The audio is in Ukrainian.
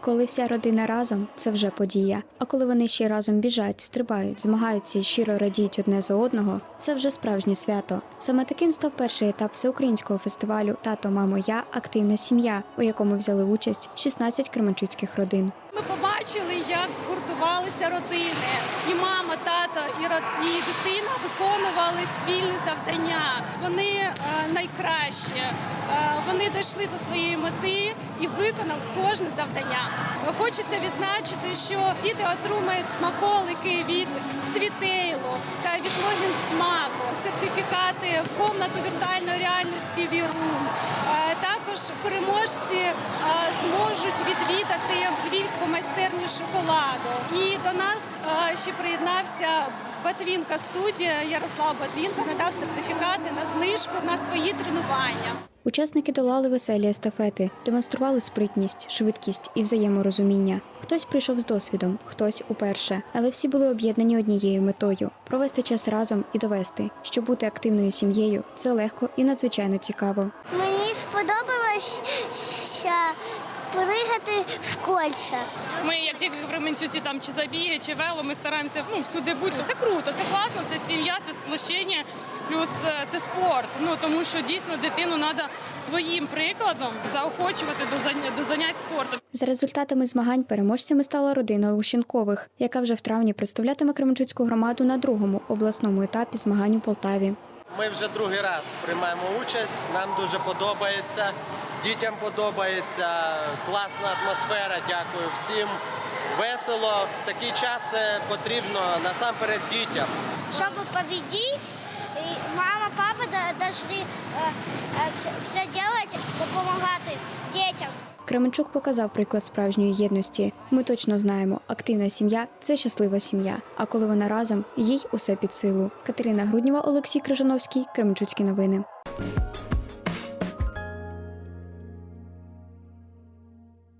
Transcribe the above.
Коли вся родина разом, це вже подія. А коли вони ще разом біжать, стрибають, змагаються і щиро радіють одне за одного, це вже справжнє свято. Саме таким став перший етап всеукраїнського фестивалю Тато, мамо, я активна сім'я, у якому взяли участь 16 кременчуцьких родин. Ми побачили, як згуртувалися родини, і мама, тато, і і дитина виконували спільне завдання. Вони найкраще. Е, Вони дійшли до своєї мети і виконали кожне завдання. Хочеться відзначити, що діти отримають смаколики від світейлу та від логін смаку, сертифікати в комнату віртуальної реальності Вірум. Е, Також переможці е, зможуть відвідати львівську майстерню шоколаду. І до нас е, ще приєднався Батвінка студія. Ярослав Батвінка надав сертифікати на знижку на свої тренування. Учасники долали веселі естафети, демонстрували спритність, швидкість і взаєморозуміння. Хтось прийшов з досвідом, хтось уперше, але всі були об'єднані однією метою провести час разом і довести, що бути активною сім'єю це легко і надзвичайно цікаво. Мені сподобалось ще пригати в кольця. Ми, як тільки в Кременчуці там чи забіги, чи вело, ми стараємося ну, всюди бути. Це круто, це класно, це сім'я, це сплощення, плюс е, це спорт. Ну тому що дійсно дитину треба своїм прикладом заохочувати до занять спортом. За результатами змагань переможцями стала родина Лущенкових, яка вже в травні представлятиме Кременчуцьку громаду на другому обласному етапі змагань у Полтаві. Ми вже другий раз приймаємо участь. Нам дуже подобається. Дітям подобається. Класна атмосфера. Дякую всім. Весело. В такий час це потрібно насамперед дітям. Щоб победити, мама, папа должны е, е, все- делать, допомагати дітям. Кременчук показав приклад справжньої єдності. Ми точно знаємо, активна сім'я це щаслива сім'я. А коли вона разом, їй усе під силу. Катерина Груднєва, Олексій Крижановський, Кременчуцькі новини.